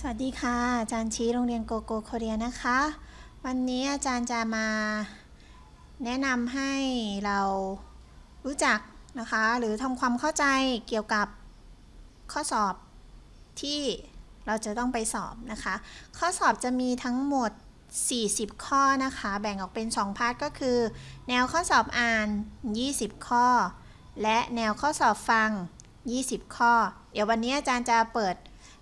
สวัสดีค่ะ อาจารย์ชี้โรงเรียนโกโก้โคเรียนะคะ วันนี้อาจารย์จะมาแนะนำให้เรารู้จักนะคะ หรือทำความเข้าใจเกี่ยวกับข้อสอบที่เราจะต้องไปสอบนะคะ ข้อสอบจะมีทั้งหมด 40 ข้อนะคะ แบ่งออกเป็น 2 พาร์ทก็คือ แนวข้อสอบอ่าน 20 ข้อ และแนวข้อสอบฟัง 20 ข้อ เดี๋ยววันนี้อาจารย์จะเปิด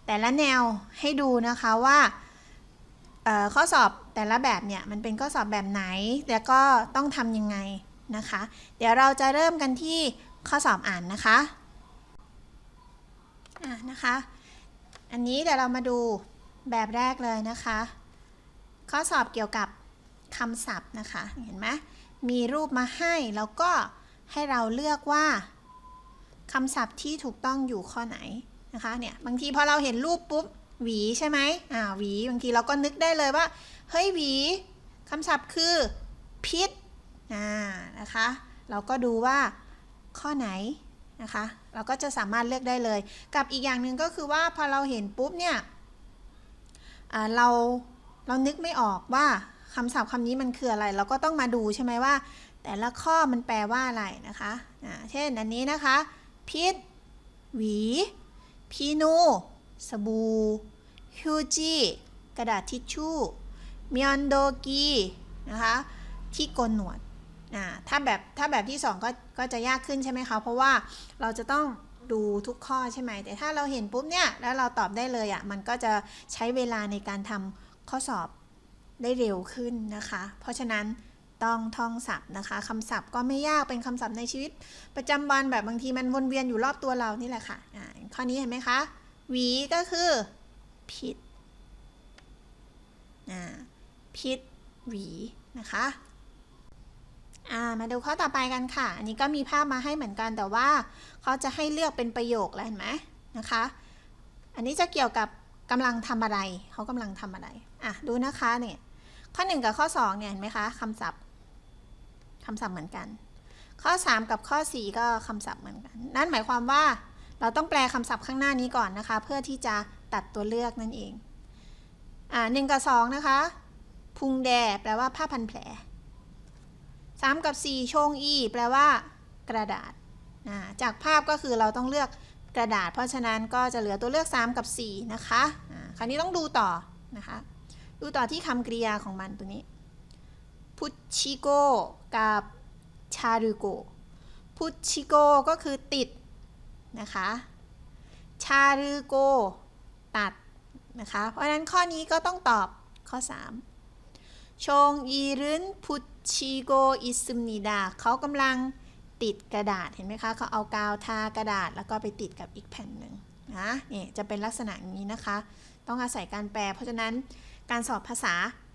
แต่ละแนวให้ดูนะคะว่าข้อสอบแต่ละแบบเนี่ยมันเป็นข้อสอบแบบไหน แล้วก็ต้องทำยังไงนะคะ เดี๋ยวเราจะเริ่มกันที่ข้อสอบอ่านนะคะอะนะคะ อันนี้เดี๋ยวเรามาดูแบบแรกเลยนะคะ ข้อสอบเกี่ยวกับคำศัพท์นะคะเห็นไหมมีรูปมาให้แล้วก็ให้เราเลือกว่าคำศัพท์ที่ถูกต้องอยู่ข้อไหน นะคะเนี่ยบางทีพอเราเห็นรูปปุ๊บหวีใช่ไหมอ่าหวีบางทีเราก็นึกได้เลยว่าเฮ้ยหวีคำศัพท์คือพิษอ่านะคะ เราก็ดูว่าข้อไหนนะคะ เราก็จะสามารถเลือกได้เลย กับอีกอย่างหนึ่งก็คือว่าพอเราเห็นปุ๊บเนี่ยเราเรานึกไม่ออกว่าคำศัพท์คำนี้มันคืออะไร เราก็ต้องมาดูใช่ไหมว่า แต่ละข้อมันแปลว่าอะไรนะคะอ่าเช่นอันนี้นะคะ พิษ หวี พีนู สบู่ฮิวจิกระดาษทิชชู่มิยอนโดกีนะคะที่โกนหนวดอ่าถ้าแบบถ้าแบบที่สองก็ก็จะยากขึ้นใช่ไหมคะเพราะว่าเราจะต้องดูทุกข้อใช่ไหมแต่ถ้าเราเห็นปุ๊บเนี่ยแล้วเราตอบได้เลยอะ่ะมันก็จะใช้เวลาในการทำข้อสอบได้เร็วขึ้นนะคะ เพราะฉะนั้น ต้องท่องศัพท์นะคะคำศัพท์ก็ไม่ยากเป็นคำศัพท์ในชีวิต ประจำวันแบบบางทีมันวนเวียนอยู่รอบตัวเรานี่แหละค่ะข้อนี้เห็นไหมคะหวีก็คือผิดอ่าผิดหวีนะคะามาดูข้อต่อไปกันค่ะ อันนี้ก็มีภาพมาให้เหมือนกันแต่ว่าเขาจะให้เลือกเป็นประโยคแล้วเห็นไหมนะคะ อันนี้จะเกี่ยวกับกำลังทำอะไรเขากำลังทำอะไรอะดูนะคะเนี่ยข้อ 1 กับข้อ2เนี่ยเห็นไหมคะคำศัพท์ คำศัพท์เหมือนกัน ข้อ 3 กับข้อ 4 ก็คำศัพท์เหมือนกัน นั่นหมายความว่าเราต้องแปลคำศัพท์ข้างหน้านี้ก่อนนะคะ เพื่อที่จะตัดตัวเลือกนั่นเอง อ่าหนึ่งกับสองนะคะ พุงแดแปลว่าผ้าพันแผลสามกับสี่ชงอี แปลว่า กระดาษาจากภาพก็คือเราต้องเลือกกระดาษ เพราะฉะนั้นก็จะเหลือตัวเลือก 3 กับ 4 นะคะ คราวนี้ต้องดูต่อนะคะ ดูต่อที่คำกริยาของมันตัวนี้ พุชิโกกับชารุโกพุชิโกก็คือติดนะคะ ชารุโกตัดนะคะ เพราะนั้นข้อนี้ก็ต้องตอบข้อ 3 ชงอีรึนพุชิโกอิซึมนิดาเขากำลังติดกระดาษเห็นไหมคะเขาเอากาวทากระดาษแล้วก็ไปติดกับอีกแผ่นหนึ่งนะนี่จะเป็นลักษณะนี้นะคะ ต้องอาศัยการแปล เพราะฉะนั้นการสอบภาษา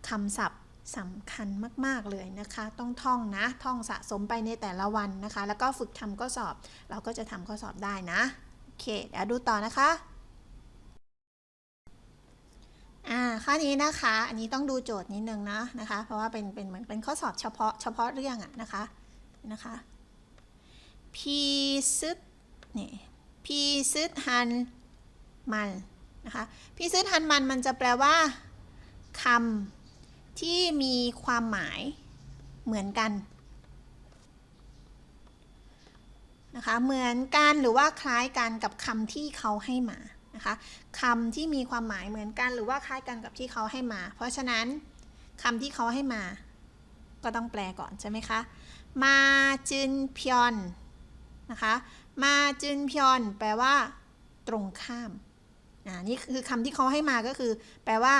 คำศัพท์ สำคัญมาก ๆ เลยนะคะ ต้องท่องนะ ท่องสะสมไปในแต่ละวันนะคะ แล้วก็ฝึกทำข้อสอบ เราก็จะทำข้อสอบได้นะ โอเค เดี๋ยวดูต่อนะคะ อ่า ข้อนี้นะคะ อันนี้ต้องดูโจทย์นิดนึงนะนะคะ เพราะว่าเป็นเป็นเหมือนเป็นข้อสอบเฉพาะเฉพาะเรื่องอะนะคะ นะคะพีซึดนี่พีซึดฮันมันนะคะพีซึดฮันมันมันจะแปลว่าคำ ที่มีความหมายเหมือนกันนะคะเหมือนกันหรือว่าคล้ายกันกับคำที่เขาให้มานะคะคำที่มีความหมายเหมือนกัน หรือว่าคล้ายกันกับที่เขาให้มา เพราะฉะนั้นคำที่เขาให้มา ก็ต้องแปลก่อนใช่ไหมคะมาจึนพยอนนะคะมาจึนพยอนแปลว่า ตรงข้ามอ่านี่คือคำที่เขาให้มาก็คือ แปลว่า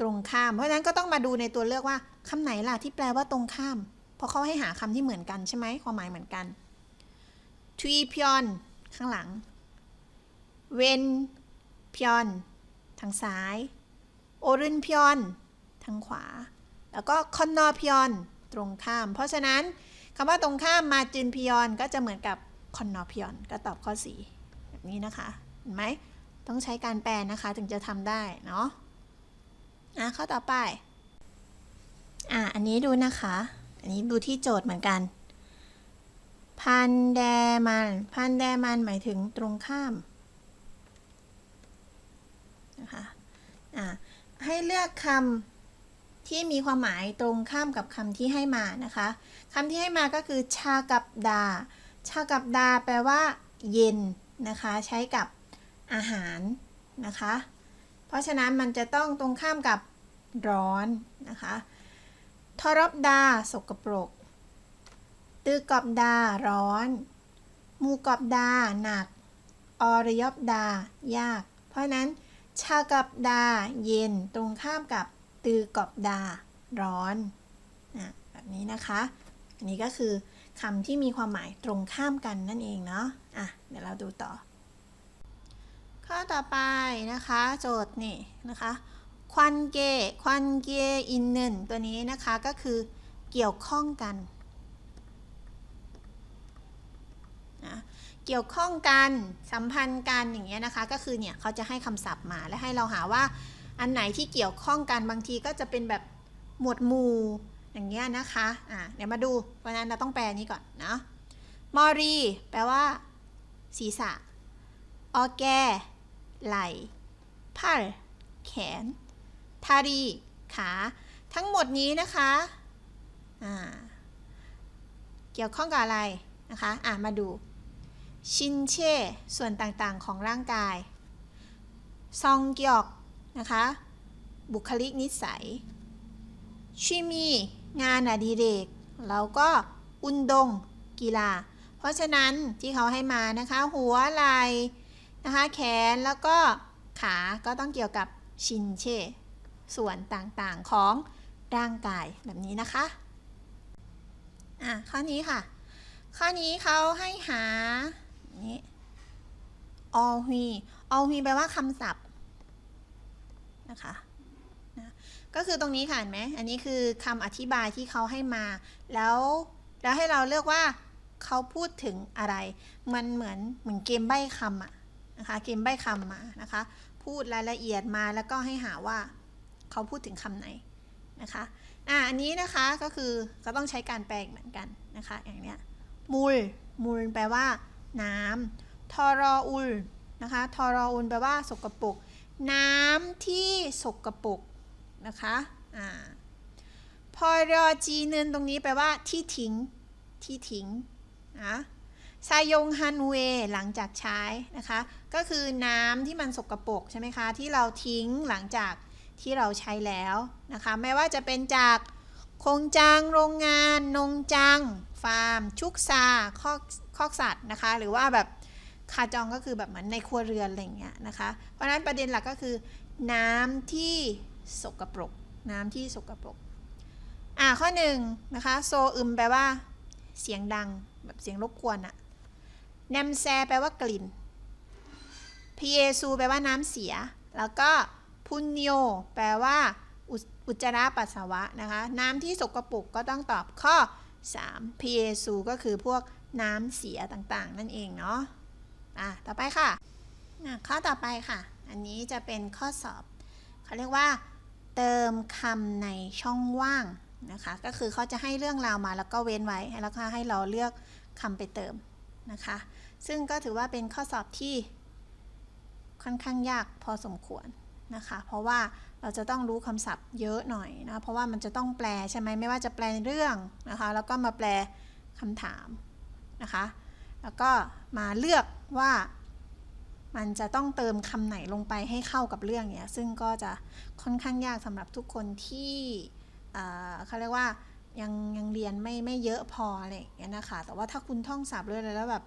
ตรงข้าม เพราะฉะนั้นก็ต้องมาดูในตัวเลือกว่าคำไหนล่ะที่แปลว่าตรงข้าม เพราะเขาให้หาคำที่เหมือนกันใช่ไหมความหมายเหมือนกันทวีพยอนข้างหลัง เวนพยอนทางซ้าย โอรุนพยอนทางขวา แล้วก็คอนนอพยอนตรงข้าม เพราะฉะนั้นคำว่าตรงข้ามมาจินพยอนก็จะเหมือนกับคอนนอพยอนก็ตอบข้อ 4 แบบนี้นะคะ เห็นไหม ต้องใช้การแปลนะคะถึงจะทำได้เนาะ อะข้อต่อไป อะอันนี้ดูนะคะ อันนี้ดูที่โจทย์เหมือนกัน พันแดมัน พันแดมันหมายถึงตรงข้ามนะคะให้เลือกคำที่มีความหมายตรงข้ามกับคำที่ให้มานะคะคำที่ให้มาก็คือชากับดา ชากับดาแปลว่า เย็นนะคะ ใช้กับอาหารนะคะ เพราะฉะนั้นมันจะต้องตรงข้ามกับร้อนนะคะทรบดาสกปรก ตือกอบดาร้อน มูกอบดาหนัก อรยอบดา ยาก เพราะฉะนั้น ชากับดาเย็นตรงข้ามกับตือกอบดาร้อนนะแบบนี้นะคะ อันนี้ก็คือคำที่มีความหมายตรงข้ามกันนั่นเองเนาะอะเดี๋ยวเราดูต่อ ข้อต่อไปนะคะ โจทย์นี่นะคะควันเกควันเกอินเนนตัวนี้นะคะก็คือเกี่ยวข้องกันนะเกี่ยวข้องกันสัมพันธ์กันอย่างเงี้ยนะคะ ก็คือเนี่ยเขาจะให้คำศัพท์มาและให้เราหาว่าอันไหนที่เกี่ยวข้องกันบางทีก็จะเป็นแบบหมวดหมู่อย่างเงี้ยนะคะอะเดี๋ยวมาดูเพราะนั้นเราต้องแปลนี้ก่อนเนาะมอรีแปลว่าศีรษะออแก ไหล่พาลแขนทารีขา ทั้งหมดนี้นะคะเกี่ยวข้องกับอะไรนะคะอะมาดู ชินเช่ ส่วนต่างๆของร่างกาย ซองเกียกนะคะ บุคลิกนิสัย ชิมี งานอดิเรก แล้วก็อุนดง กีฬา เพราะฉะนั้นที่เขาให้มานะคะ หัวไหล่ นะคะ แขนแล้วก็ขาก็ต้องเกี่ยวกับชินเช่ ส่วนต่างๆของร่างกายแบบนี้นะคะ อะ ข้อนี้ค่ะ ข้อนี้เขาให้หานี้ all we all we แปลว่าคำศัพท์นะคะนะก็คือตรงนี้ค่ะเห็นไหมอันนี้คือคำอธิบายที่เขาให้มา แล้วแล้วให้เราเลือกว่าเขาพูดถึงอะไร มันเหมือนเหมือนเกมใบ้คำอะ นะคะเกมใบ้คำมานะคะ พูดรายละเอียดมาแล้วก็ให้หาว่าเขาพูดถึงคำไหนนะคะอะอันนี้นะคะก็คือก็ต้องใช้การแปลเหมือนกันนะคะ อย่างเนี้ยมูลมูลแปลว่า น้ำทอรออุลนะคะทอรออุลแปลว่า สกปรกน้ำที่สกปรกนะคะอ่าพอรอจีเนินตรงนี้แปลว่าที่ทิ้งที่ทิ้งนะ ซายงฮันเวหลังจากใช้นะคะ ก็คือน้ำที่มันสกปรกใช่ไหมคะ ที่เราทิ้งหลังจากที่เราใช้แล้วนะคะ ไม่ว่าจะเป็นจากคงจังโรงงาน นงจัง ฟาร์ม ชุกซาคอกคอกสัตว์นะคะ หรือว่าแบบคาจองก็คือแบบเหมือนในครัวเรือนอะไรเงี้ยนะคะ เพราะฉะนั้นประเด็นหลักก็คือ น้ำที่สกปรก น้ำที่สกปรกอ่าข้อหนึ่งนะคะโซอึมแปลว่า เสียงดังแบบเสียงรบกวนอะ แนมแซแปลว่ากลิ่นพีเอซูแปลว่าน้ำเสีย แล้วก็พุนโยแปลว่าอุจอุจจาระปัสสาวะนะคะ น้ำที่สกปรกก็ต้องตอบข้อ3 p a s u ก็คือพวกน้ำเสียต่างๆ นั่นเองเนาะอะต่อไปค่ะอะข้อต่อไปค่ะ อันนี้จะเป็นข้อสอบ เขาเรียกว่า เติมคำในช่องว่างนะคะ ก็คือเขาจะให้เรื่องราวมาแล้วก็เว้นไว้ แล้วก็ให้เราเลือกคำไปเติมนะคะ ซึ่งก็ถือว่าเป็นข้อสอบที่ค่อนข้างยากพอสมควรนะคะ เพราะว่าเราจะต้องรู้คำศัพท์เยอะหน่อยนะ เพราะว่ามันจะต้องแปลใช่ไหมไม่ว่าจะแปลเรื่องนะคะ แล้วก็มาแปลคำถามนะคะ แล้วก็มาเลือกว่ามันจะต้องเติมคำไหนลงไปให้เข้ากับเรื่องเนี้ย ซึ่งก็จะค่อนข้างยากสำหรับทุกคนที่เขาเรียกว่ายังยังเรียนไม่ไม่เยอะพออะไรอย่างเงี้ยนะคะ แต่ว่าถ้าคุณท่องศัพท์เรื่อยๆแล้วแบบ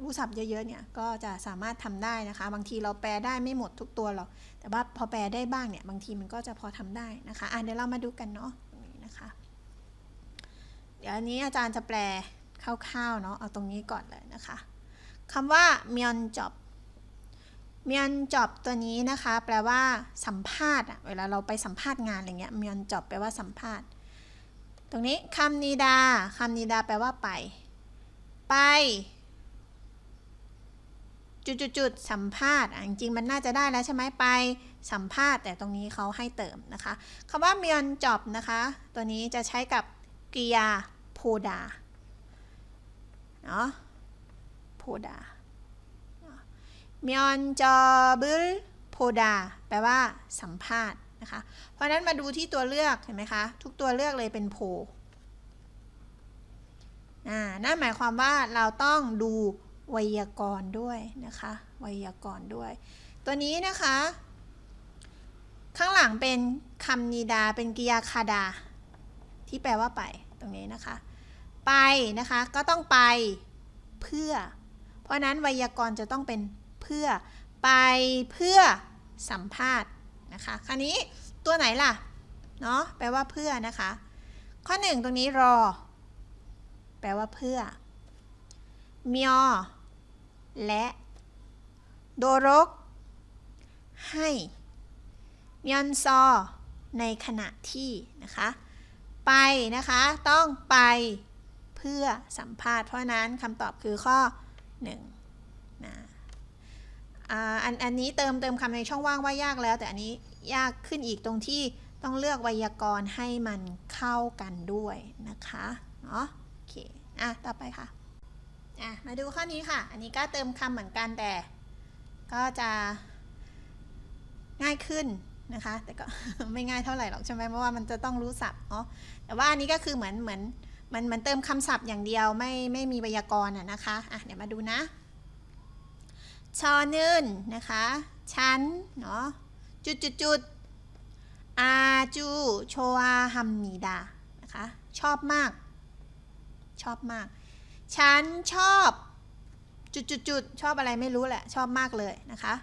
รู้ศัพท์เยอะๆเนี่ยก็จะสามารถทำได้นะคะ บางทีเราแปลได้ไม่หมดทุกตัวหรอกแต่ว่าพอแปลได้บ้างเนี่ยบางทีมันก็จะพอทำได้นะคะอะเดี๋ยวเรามาดูกันเนาะตรงนี้นะคะ เดี๋ยวอันนี้อาจารย์จะแปลคร่าวๆเนาะเอาตรงนี้ก่อนเลยนะคะคำว่าเมียนจอบเมียนจอบตัวนี้นะคะ แปลว่าสัมภาษณ์อะเวลาเราไปสัมภาษณ์งานอะไรเงี้ยเมียนจอบแปลว่าสัมภาษณ์ ตรงนี้คำนิดาคำนิดาแปลว่าไป ไป จุดๆสัมภาษณ์จริงๆมันน่าจะได้แล้วใช่ไหมไปสัมภาษณ์ แต่ตรงนี้เขาให้เติมนะคะคำว่าเมียนจอบนะคะ ตัวนี้จะใช้กับกริยาโพดาเนาะโพดาเมียนจอบุลโพดาแปลว่าสัมภาษณ์นะคะ เพราะนั้นมาดูที่ตัวเลือกเห็นไหมคะ ทุกตัวเลือกเลยเป็นโพอ่านั่นหมายความว่าเราต้องดู ไวยากรณ์ด้วยนะคะไวยากรณ์ด้วย ตัวนี้นะคะ ข้างหลังเป็นคำนิดาเป็นกิยาคาดา ที่แปลว่าไปตรงนี้นะคะ ไปนะคะก็ต้องไปเพื่อ เพราะนั้นไวยากรณ์จะต้องเป็นเพื่อไปเพื่อสัมภาษณ์นะคะคราวนี้ตัวไหนล่ะเนาะแปลว่าเพื่อนะคะ ข้อหนึ่งตรงนี้รอ แปลว่าเพื่อ เมีย และโดรกให้มยอนซอ ในขณะที่นะคะ ไปนะคะ ต้องไปเพื่อสัมภาษณ์ เพราะนั้นคำตอบคือข้อ1นะอ่าอันอันนี้เติมเติมคำในช่องว่างว่ายากแล้ว แต่อันนี้ยากขึ้นอีกตรงที่ต้องเลือกไวยากรณ์ให้มันเข้ากันด้วยนะคะ เนาะ โอเค อะ ต่อไปค่ะ อะมาดูข้อนี้ค่ะ อันนี้ก็เติมคำเหมือนกันแต่ ก็จะง่ายขึ้นนะคะ แต่ก็ไม่ง่ายเท่าไหร่หรอกใช่ไหมเพราะว่ามันจะต้องรู้ศัพท์เนาะแต่ว่าอันนี้ก็คือเหมือนเหมือนมันมันเติมคำศัพท์อย่างเดียวไม่ไม่มีไวยากรณ์อะนะคะอะเดี๋ยวมาดูนะชอนึนนะคะชั้นเนาะจุดจุดจุดอาจูโชอาฮัมนีดานะคะชอบมาก ชอบมาก ฉันชอบจุดจุดจุดชอบอะไรไม่รู้แหละ ชอบมากเลยนะคะ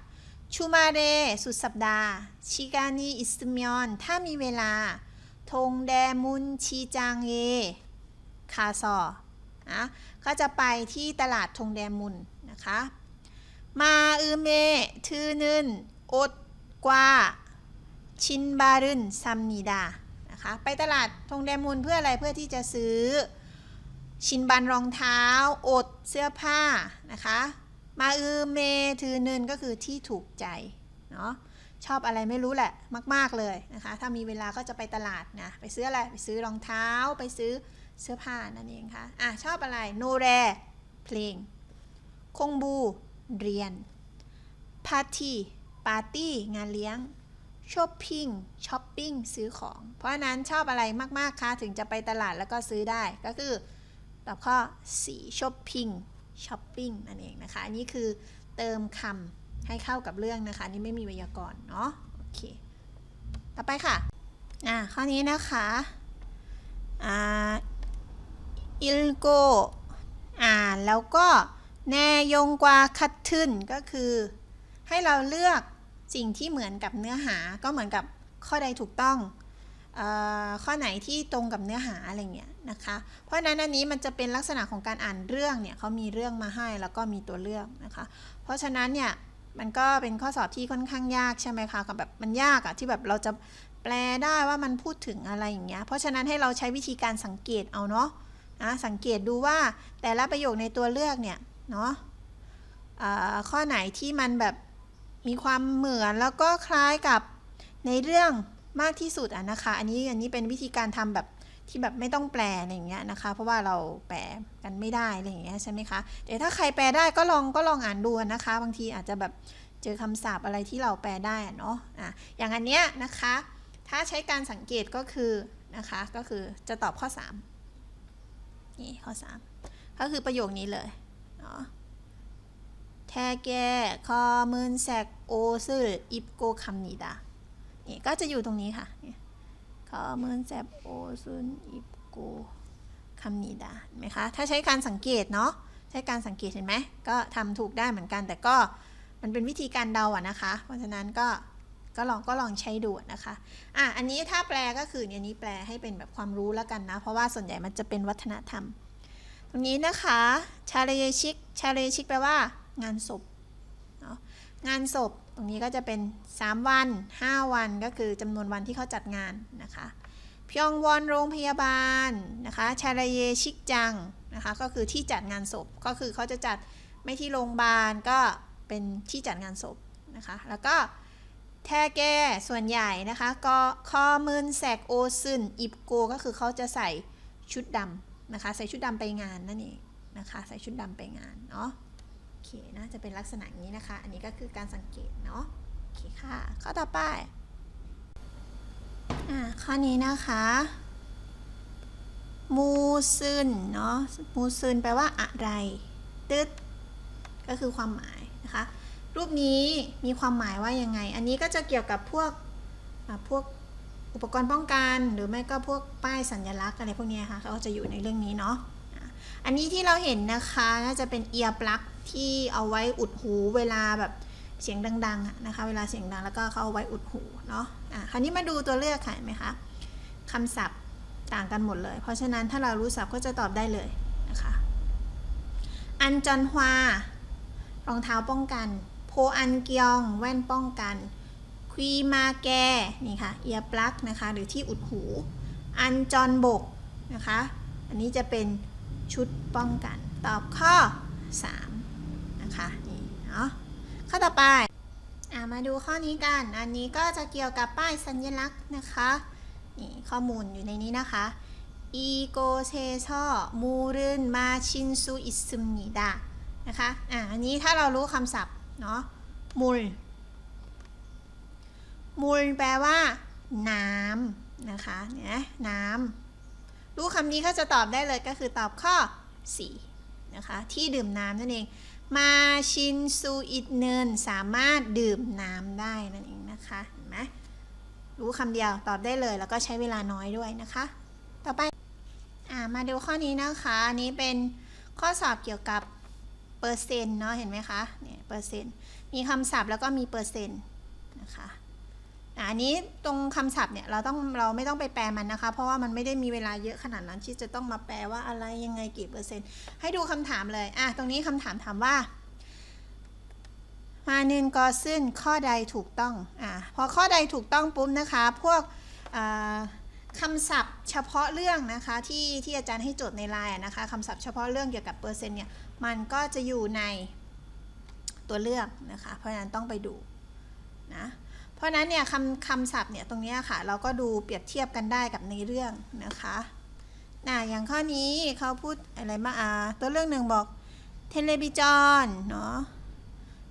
ชูมาเรสุดสัปดาห์ชิกานีอิสมยอนถ้ามีเวลาทงแดมุนชีจางเยคาซอนะก็จะไปที่ตลาดทงแดมุนนะคะ มาอือเมทือนึนอดกว่าชินบารุนซัมนีดานะคะไปตลาดทงแดมุนเพื่ออะไรเพื่อที่จะซื้อ ชินบันรองเท้า อดเสื้อผ้านะคะ มาอือเมทือนึนก็คือที่ถูกใจเนาะชอบอะไรไม่รู้แหละมาก ๆเลยนะคะ ถ้ามีเวลาก็จะไปตลาดนะไปซื้ออะไรไปซื้อรองเท้าไปซื้อเสื้อผ้านั่นเองค่ะอะชอบอะไรโนแรเพลง คงบู เรียนพาร์ตี้ปาร์ตี้งานเลี้ยงช้อปปิ้งช้อปปิ้งซื้อของ เพราะฉะนั้นชอบอะไรมาก ๆคะถึงจะไปตลาดแล้วก็ซื้อได้ก็คือ ตอบข้อ4ช้อปปิ้งช้อปปิ้งนั่นเองนะคะ อันนี้คือเติมคำให้เข้ากับเรื่องนะคะ อันนี่ไม่มีไวยากรณ์เนาะ โอเค ต่อไปค่ะ อ่า ข้อนี้นะคะ อ่า อิลโก อ่านแล้วก็แนยงกว่าคัดทึนก็คือ ให้เราเลือกสิ่งที่เหมือนกับเนื้อหา ก็เหมือนกับข้อใดถูกต้องอข้อไหนที่ตรงกับเนื้อหาอะไรเงี้ย นะคะ เพราะฉะนั้นอันนี้มันจะเป็นลักษณะของการอ่านเรื่องเนี่ยเขามีเรื่องมาให้แล้วก็มีตัวเลือกนะคะ เพราะฉะนั้นเนี่ยมันก็เป็นข้อสอบที่ค่อนข้างยากใช่ไหมคะกับแบบมันยากอะที่แบบเราจะแปลได้ว่ามันพูดถึงอะไรอย่างเงี้ย เพราะฉะนั้นให้เราใช้วิธีการสังเกตเอาเนาะนะสังเกตดูว่าแต่ละประโยคในตัวเลือกเนี่ยเนาะข้อไหนที่มันแบบมีความเหมือนแล้วก็คล้ายกับในเรื่องมากที่สุดอะนะคะ อันนี้อันนี้เป็นวิธีการทำแบบ ที่แบบไม่ต้องแปลอะไรอย่างเงี้ยนะคะ เพราะว่าเราแปลกันไม่ได้อะไรอย่างเงี้ยใช่ไหมคะแต่ถ้าใครแปลได้ก็ลองก็ลองอ่านดูนะคะ บางทีอาจจะแบบเจอคำศัพท์อะไรที่เราแปลได้เนาะอะอย่างอันเนี้ยนะคะ ถ้าใช้การสังเกตก็คือนะคะก็คือจะตอบข้อ 3 นี่ข้อ 3 ก็คือประโยคนี้เลยเนาะแทแกคอมืนแซกโอซึอิปโกคัมนีดานี่ก็จะอยู่ตรงนี้ค่ะนี่ คอมืนแซบโอซึนอิปโกคัมนีดาเห็นไหมคะ ถ้าใช้การสังเกตเนาะ ใช้การสังเกตเห็นไหม ก็ทำถูกได้เหมือนกัน แต่ก็มันเป็นวิธีการเดาอะนะคะ เพราะฉะนั้นก็ก็ลองก็ลองใช้ดูนะคะ อะ อันนี้ถ้าแปลก็คืออันนี้แปลให้เป็นแบบความรู้แล้วกันนะ เพราะว่าส่วนใหญ่มันจะเป็นวัฒนธรรม ตรงนี้นะคะ ชาเลชิก ชาเลชิกแปลว่า งานศพ งานศพตรงนี้ก็จะเป็น 3 วัน 5 วันก็คือจำนวนวันที่เขาจัดงานนะคะพยองวอนโรงพยาบาลนะคะชาเลชิกจังนะคะก็คือที่จัดงานศพก็คือเขาจะจัดไม่ที่โรงพยาบาลก็เป็นที่จัดงานศพนะคะแล้วก็แทแกส่วนใหญ่นะคะก็คอมืนแสกโอซึนอิบโกก็คือเขาจะใส่ชุดดำนะคะใส่ชุดดำไปงานนั่นเองนะคะใส่ชุดดำไปงานเนาะ เคนะจะเป็นลักษณะนี้นะคะ อันนี้ก็คือการสังเกตเนาะโอเคค่ะข้อต่อไปอ่าข้อนี้นะคะมูซึนเนาะมูซึนแปลว่าอะไร ตึ๊ดก็คือความหมายนะคะ รูปนี้มีความหมายว่ายังไง อันนี้ก็จะเกี่ยวกับพวกอ่าพวกอุปกรณ์ป้องกันหรือไม่ก็พวกป้ายสัญลักษณ์อะไรพวกนี้ค่ะเขาก็จะอยู่ในเรื่องนี้เนาะอะอันนี้ที่เราเห็นนะคะน่าจะเป็นเอียร์ปลั๊ก ที่เอาไว้อุดหูเวลาแบบเสียงดังๆนะคะ เวลาเสียงดังแล้วก็เขาเอาไว้อุดหูเนาะอะคราวนี้มาดูตัวเลือกค่ะเห็นไหมคะคำศัพท์ต่างกันหมดเลย เพราะฉะนั้นถ้าเรารู้ศัพท์ก็จะตอบได้เลยนะคะอันจอนฮวารองเท้าป้องกัน โพอันเกียง แว่นป้องกันควีมาแกนี่ค่ะเอียปลั๊กนะคะหรือที่อุดหู อันจอนบกนะคะ อันนี้จะเป็นชุดป้องกัน ตอบข้อ 3 นะคะนี่เนาะข้อต่อไปอ่ามาดูข้อนี้กัน อันนี้ก็จะเกี่ยวกับป้ายสัญลักษณ์นะคะนี่ข้อมูลอยู่ในนี้นะคะอีโกเชชอมูรึนมาชินซูอิซึมนิดานะคะอ่าอันนี้ถ้าเรารู้คำศัพท์เนาะมูลมูลแปลว่า น้ำนะคะเนี่ยน้ำรู้คำนี้ก็จะตอบได้เลยก็คือตอบข้อ 4 นะคะ ที่ดื่มน้ำนั่นเอง มาชินซูอิดเนินสามารถดื่มน้ำได้นั่นเองนะคะเห็นไหมรู้คำเดียวตอบได้เลยแล้วก็ใช้เวลาน้อยด้วยนะคะ ต่อไปอ่ามาดูข้อนี้นะคะอันนี้เป็นข้อสอบเกี่ยวกับเปอร์เซ็นต์เนาะเห็นไหมคะเนี่ยเปอร์เซ็นต์มีคำศัพท์แล้วก็มีเปอร์เซ็นต์นะคะ อันนี้ตรงคำศัพท์เนี่ยเราต้องเราไม่ต้องไปแปลมันนะคะ เพราะว่ามันไม่ได้มีเวลาเยอะขนาดนั้นที่จะต้องมาแปลว่าอะไรยังไงกี่เปอร์เซ็นต์ ให้ดูคำถามเลยอะตรงนี้คำถามถามว่ามาเนินกอซึ่นข้อใดถูกต้องอะพอข้อใดถูกต้องปุ๊บนะคะ พวกอ่าคำศัพท์เฉพาะเรื่องนะคะที่ที่อาจารย์ให้โจทย์ในไลน์นะคะคำศัพท์เฉพาะเรื่องเกี่ยวกับเปอร์เซ็นต์เนี่ยมันก็จะอยู่ในตัวเลือกนะคะ เพราะฉะนั้นต้องไปดูนะ เพราะนั้นเนี่ยคำคำศัพท์เนี่ยตรงนี้ค่ะ เราก็ดูเปรียบเทียบกันได้กับในเรื่องนะคะนะอย่างข้อนี้เขาพูดอะไรมาอ่าตัวเรื่องหนึ่งบอกเทเลบิจอนเนาะ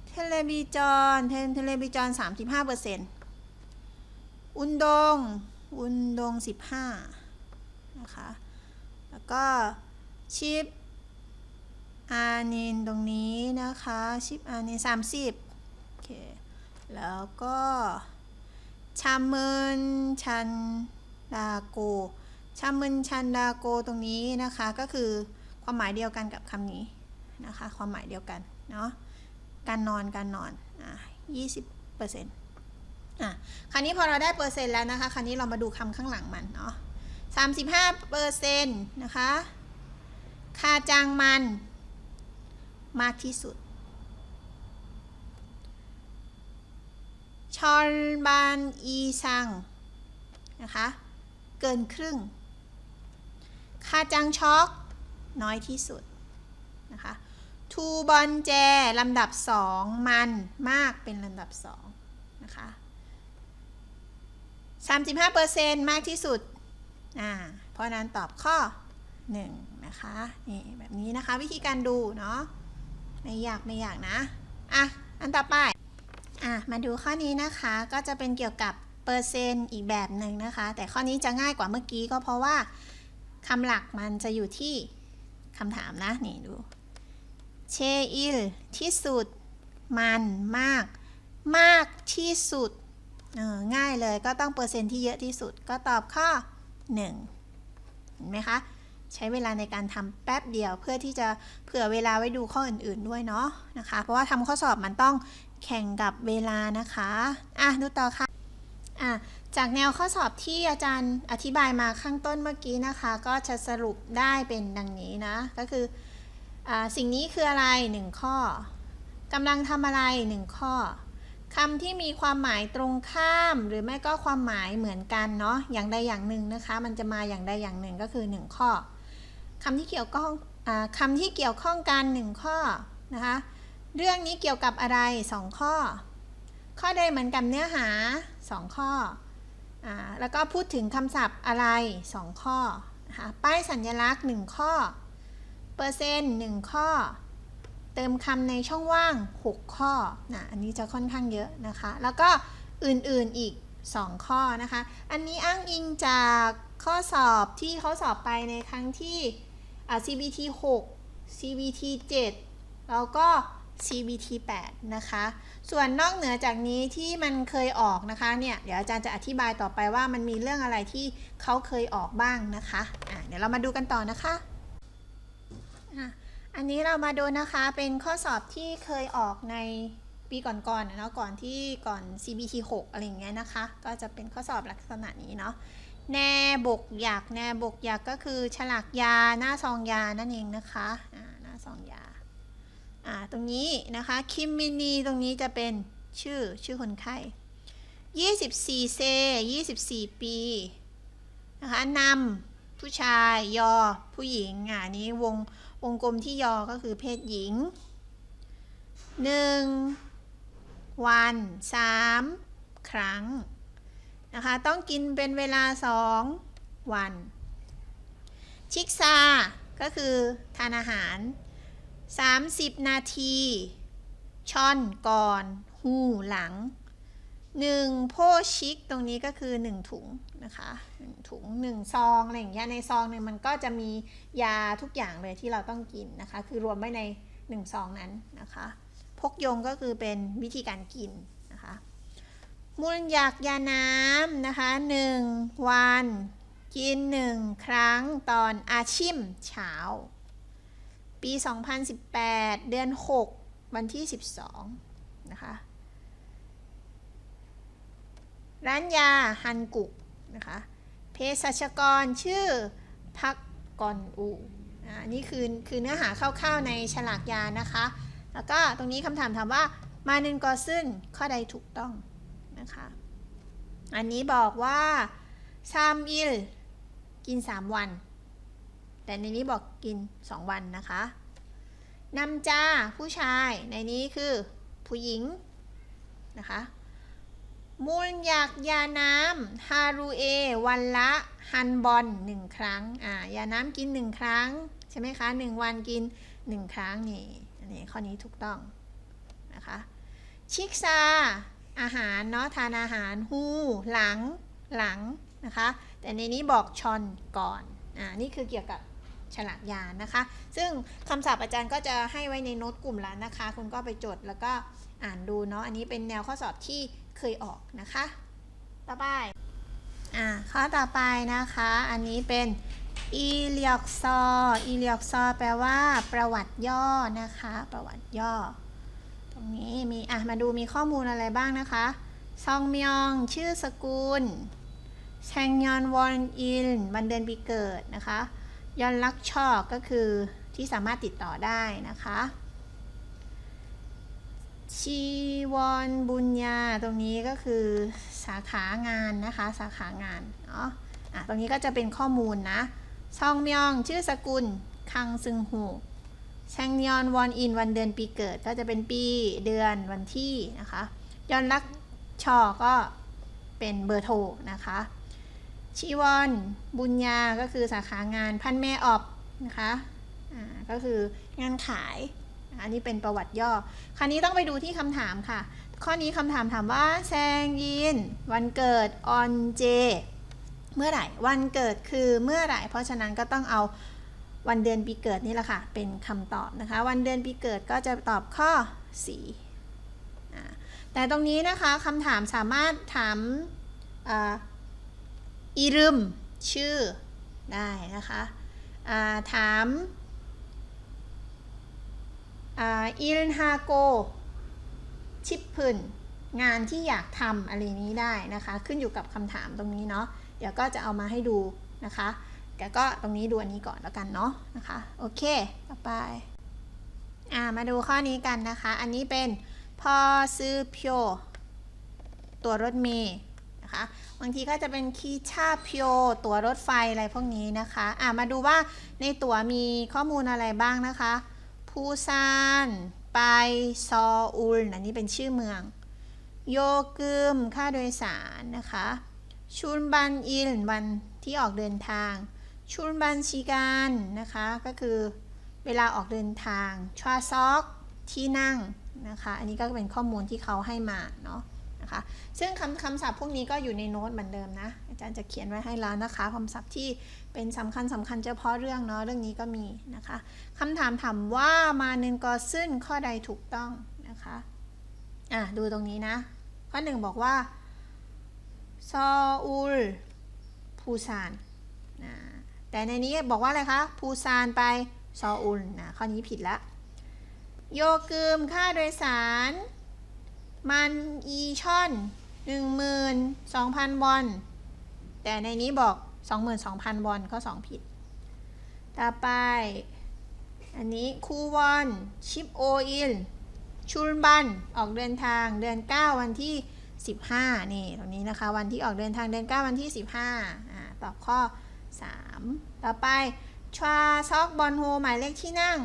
เทเลบิจอนเทเทเลบิจอน35เปอร์เซ็นต์อุนดง อุนดง15นะคะ แล้วก็ชิปอานินตรงนี้นะคะ ชิปอานินสามสิบโอเค แล้วก็ชามึนชันดาโกชามึนชันดาโกตรงนี้นะคะก็คือความหมายเดียวกันกับคำนี้นะคะความหมายเดียวกันเนาะการนอนการนอนอะยี่สิบเปอร์เซ็นต์อะคราวนี้พอเราได้เปอร์เซ็นต์แล้วนะคะคราวนี้เรามาดูคำข้างหลังมันเนาะสามสิบห้าเปอร์เซ็นต์นะคะคาจังมันมากที่สุด ชอนบานอีซัง นะคะ เกินครึ่ง คาจังช็อก น้อยที่สุด นะคะ ทูบอลแจ ลำดับสองมันมากเป็นลำดับสองนะคะ35%มากที่สุด อ่า เพราะนั้นตอบข้อ 1 นะคะ นี่แบบนี้นะคะวิธีการดูเนาะ ไม่ยากไม่ยากนะ อะ อันต่อไป อะมาดูข้อนี้นะคะก็จะเป็นเกี่ยวกับเปอร์เซ็นต์อีกแบบหนึ่งนะคะ แต่ข้อนี้จะง่ายกว่าเมื่อกี้ก็เพราะว่าคำหลักมันจะอยู่ที่คำถามนะ นี่ดู เชอิลที่สุด มันมาก มากที่สุดเออง่ายเลยก็ต้องเปอร์เซ็นต์ที่เยอะที่สุดก็ตอบข้อ 1 เห็นไหมคะ ใช้เวลาในการทำแป๊บเดียวเพื่อที่จะเผื่อเวลาไว้ดูข้ออื่นๆด้วยเนาะนะคะ เพราะว่าทำข้อสอบมันต้อง แข่งกับเวลานะคะ อะ ดูต่อค่ะ อะ จากแนวข้อสอบที่อาจารย์อธิบายมาข้างต้นเมื่อกี้นะคะ ก็จะสรุปได้เป็นดังนี้นะ ก็คืออสิ่งนี้คืออะไร 1 ข้อกำลังทำอะไร 1 ข้อคำที่มีความหมายตรงข้ามหรือไม่ก็ความหมายเหมือนกันเนาะอย่างใดอย่างหนึ่งนะคะ มันจะมาอย่างใดอย่างหนึ่งก็คือ 1 ข้อคำที่เกี่ยวข้องอคำที่เกี่ยวข้องกัน 1 ข้อนะคะ เรื่องนี้เกี่ยวกับอะไร 2 ข้อ ข้อใดเหมือนกับเนื้อหา 2 ข้ออแล้วก็พูดถึงคำศัพท์อะไร 2 ข้อนะคะป้ายสัญลักษณ์ 1 ข้อ เปอร์เซ็นต์ 1 ข้อ เติมคำในช่องว่าง 6 ข้อนะอันนี้จะค่อนข้างเยอะนะคะ แล้วก็อื่นๆอีก 2 ข้อนะคะ อันนี้อ้างอิงจากข้อสอบที่เขาสอบไปในครั้งที่ CBT 6 CBT 7 แล้วก็ CBT 8 นะคะ ส่วนนอกเหนือจากนี้ที่มันเคยออกนะคะเนี่ยเดี๋ยวอาจารย์จะอธิบายต่อไปว่ามันมีเรื่องอะไรที่เขาเคยออกบ้างนะคะะเดี๋ยวเรามาดูกันต่อนะคะอ,ะอันนี้เรามาดูนะคะเป็นข้อสอบที่เคยออกในปีก่อนๆนะเนาะก่อนที่ก่อน CBT 6 อะไรอย่างเงี้ยนะคะ ก็จะเป็นข้อสอบลักษณะนี้เนาะแนบกหยักแนบกหยักก็คือฉลากยาหน้าซองยานั่นเองนะคะหน้าซองยา อ่าตรงนี้นะคะคิมมินีตรงนี้จะเป็นชื่อชื่อคนไข้24เซ24 ปีนะคะนำผู้ชายยอผู้หญิงอ่านี้วงวงกลมที่ยอก็คือเพศหญิง 1 วัน 3 ครั้งนะคะต้องกินเป็นเวลา 2 วัน ชิกซา ก็คือทานอาหาร 30 นาที ช่อนก่อน หูหลัง 1 โพชิกตรงนี้ก็คือ 1 ถุงนะคะ1ถุง 1 ซองอะไรอย่างเงี้ยในซองหนึ่งมันก็จะมียาทุกอย่างเลยที่เราต้องกินนะคะ คือรวมไว้ใน 1 ซองนั้นนะคะ พกยงก็คือเป็นวิธีการกินนะคะมูลอยากยาน้ำนะคะ 1 วัน กิน 1 ครั้งตอนอาชิมเช้า ปี 2018 เดือน 6 วันที่ 12 นะคะ ร้านยาฮันกุกนะคะเภสัชกรชื่อพักกอนอูอ่านี่คือคือเนื้อหาคร่าวๆในฉลากยานะคะ แล้วก็ตรงนี้คำถามถามว่ามานึนกอซึนข้อใดถูกต้องนะคะ อันนี้บอกว่าซามอิลกิน 3 วัน แต่ในนี้บอกกิน 2 วันนะคะนำจาผู้ชายในนี้คือผู้หญิงนะคะมูลอยากยาน้ำฮารูเอ วันละฮันบอลหนึ่งครั้งอ่ายาน้ำกินหนึ่งครั้ง ใช่ไหมคะหนึ่งวันกินหนึ่งครั้งนี่อันนี้ข้อนี้ถูกต้องนะคะชิกซา อาหารเนาะทานอาหารหูหลังหลังนะคะ แต่ในนี้บอกชอนก่อนอ่านี่คือเกี่ยวกับ ฉลากยานะคะ ซึ่งคำศัพท์อาจารย์ก็จะให้ไว้ในโน้ตกลุ่มแล้วนะคะ คุณก็ไปจดแล้วก็อ่านดูเนาะ อันนี้เป็นแนวข้อสอบที่เคยออกนะคะ ต่อไป อ่า ข้อต่อไปนะคะ อันนี้เป็นอีเลียกซออีเลียกซอแปลว่าประวัติย่อนะคะ ประวัติย่อ ตรงนี้มี อะ มาดูมีข้อมูลอะไรบ้างนะคะ ซองมยอง ชื่อสกุลแชงยอนวอนอิน วันเดือนปีเกิดนะคะ ยอนลักชอกก็คือที่สามารถติดต่อได้นะคะชีวอนบุญญาตรงนี้ก็คือสาขางานนะคะ สาขางานเนาะอะตรงนี้ก็จะเป็นข้อมูลนะซองมยองชื่อสกุลคังซึงหูแชงยอนวอนอินวันเดือนปีเกิดก็จะเป็นปีเดือนวันที่นะคะยอนรักชอก็เป็นเบอร์โทรนะคะ ชีวอนบุญญาก็คือสาขางานพันเมออบนะคะก็คืองานขาย อันนี้เป็นประวัติย่อ คราวนี้ต้องไปดูที่คำถามค่ะ ข้อนี้คำถามถามว่าแซงยิน วันเกิดออนเจเมื่อไหร่ วันเกิดคือเมื่อไหร่ เพราะฉะนั้นก็ต้องเอาวันเดือนปีเกิดนี่แหละค่ะ เป็นคำตอบนะคะ วันเดือนปีเกิดก็จะตอบข้อ4อ่แต่ตรงนี้นะคะคำถามสามารถถาม อ่าอีรึม ชื่อ ได้นะคะาถามอ่าอิลฮาโก ชิปพึนงานที่อยากทำอะไรนี้ได้นะคะ ขึ้นอยู่กับคำถามตรงนี้เนาะเดี๋ยวก็จะเอามาให้ดูนะคะแต่ก็ตรงนี้ดูอันนี้ก่อนแล้วกันเนาะนะคะ โอเค ต่อไป อ่า มาดูข้อนี้กันนะคะ อันนี้เป็นพอซื้อเพียวตัวรถเมย์ นะคะ บางทีก็จะเป็นคีชาพียวตัวรถไฟอะไรพวกนี้นะคะอ่ามาดูว่าในตั๋วมีข้อมูลอะไรบ้างนะคะพูซานไปซออุลอันนี้เป็นชื่อเมือง โยกึมค่าโดยสารนะคะชุนบันอิลวันที่ออกเดินทาง ชุนบันชิการนะคะ ก็คือเวลาออกเดินทางชวาซอกที่นั่งนะคะ อันนี้ก็เป็นข้อมูลที่เขาให้มาเนาะ นะคะ ซึ่งคำคำศัพท์พวกนี้ก็อยู่ในโน้ตเหมือนเดิมนะ อาจารย์จะเขียนไว้ให้แล้วนะคะคำศัพท์ที่เป็นสำคัญสำคัญเฉพาะเรื่องเนาะเรื่องนี้ก็มีนะคะคำถามถามว่ามานึนกอซึ่นข้อใดถูกต้องนะคะอะดูตรงนี้นะ ข้อหนึ่งบอกว่าซออุลพูซานนะแต่ในนี้บอกว่าอะไรคะพูซานไปซออุลนะข้อนี้ผิดละโยกึมค่าโดยสาร มันอีช่อน12,000วอน แต่ในนี้บอก22,000วอนข้อ2ผิด ต่อไป อันนี้คูวอน ชิปโออิลชุลบัน ออกเดินทางเดือน9วันที่15นี่ตรงนี้นะคะ วันที่ออกเดินทางเดือน9วันที่15อ่าตอบข้อ3ต่อไปชวาซอกบอลโฮหมายเลขที่นั่ง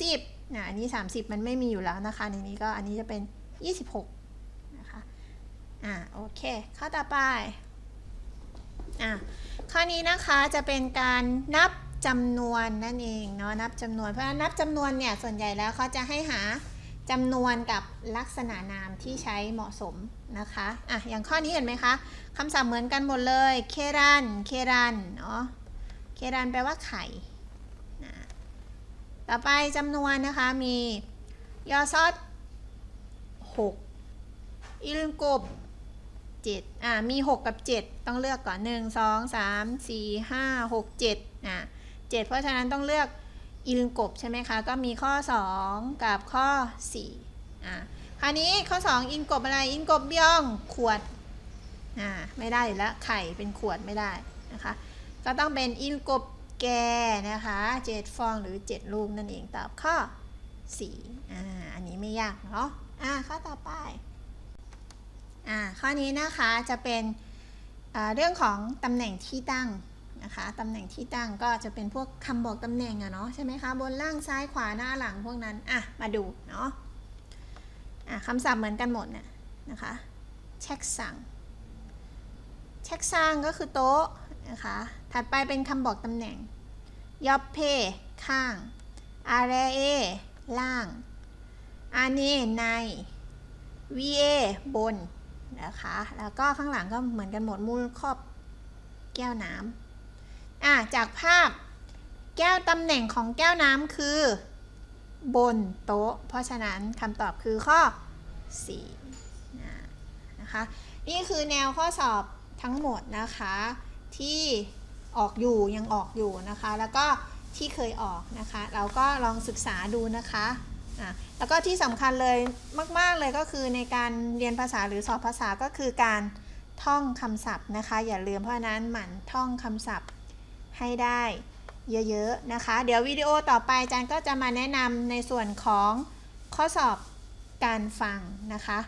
30นะอันนี้30มันไม่มีอยู่แล้วนะคะ ในนี้ก็อันนี้จะเป็น26นะคะ อ่าโอเค ข้อต่อไปอะข้อนี้นะคะจะเป็นการนับจำนวนนั่นเองเนาะนับจำนวนเพราะนับจำนวนเนี่ยส่วนใหญ่แล้วเขาจะให้หาจำนวนกับลักษณะนามที่ใช้เหมาะสมนะคะอะอย่างข้อนี้เห็นไหมคะคำศัพท์เหมือนกันหมดเลยเครันเครันเนาะเครันแปลว่าไข่นะต่อไปจำนวนนะคะมียอซอด6อิลกบ 7อ่ามี 6 กับ 7 ต้องเลือกก่อน 1 2 3 4 5 6 7อ่า7เพราะฉะนั้นต้องเลือกอิลกบใช่ไหมคะ ก็มีข้อ 2 กับข้อ4อ่าคราวนี้ข้อ 2 อินกบอะไร อินกบย่องขวดอ่าไม่ได้อยู่แล้วไข่เป็นขวดไม่ได้นะคะ ก็ต้องเป็นอินกบแกนะคะ7ฟองหรือ 7 ลูกนั่นเองตอบข้อ4อ่าอันนี้ไม่ยากเนาะอ่าข้อต่อไป อ่าข้อนี้นะคะจะเป็นเรื่องของตำแหน่งที่ตั้งนะคะตำแหน่งที่ตั้งก็จะเป็นพวกคำบอกตำแหน่งอะเนาะใช่ไหมคะบนล่างซ้ายขวาหน้าหลังพวกนั้นอะมาดูเนาะอะคำศัพท์เหมือนกันหมดเนี่ยนะคะเช็คสั่งเช็คสั่งก็คือโต๊ะนะคะถัดไปเป็นคำบอกตำแหน่งยอปเพ ข้างอาเรเอล่างอาเนใน VA บน นะคะ แล้วก็ข้างหลังก็เหมือนกันหมดมูลครอบแก้วน้ำอะจากภาพแก้วตำแหน่งของแก้วน้ำคือบนโต๊ะ เพราะฉะนั้นคำตอบคือข้อ4นะคะ นี่คือแนวข้อสอบทั้งหมดนะคะ ที่ออกอยู่ยังออกอยู่นะคะ แล้วก็ที่เคยออกนะคะ เราก็ลองศึกษาดูนะคะ อะแล้วก็ที่สำคัญเลยมาก ๆ เลยก็คือในการเรียนภาษาหรือสอบภาษาก็คือการท่องคำศัพท์นะคะ อย่าลืมเพราะนั้นหมั่นท่องคำศัพท์ให้ได้เยอะ ๆ นะคะ เดี๋ยววิดีโอต่อไปอาจารย์ก็จะมาแนะนำในส่วนของข้อสอบการฟังนะคะ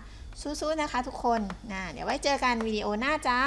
สู้ๆนะคะทุกคนนะเดี๋ยวไว้เจอกันวิดีโอหน้าจ้า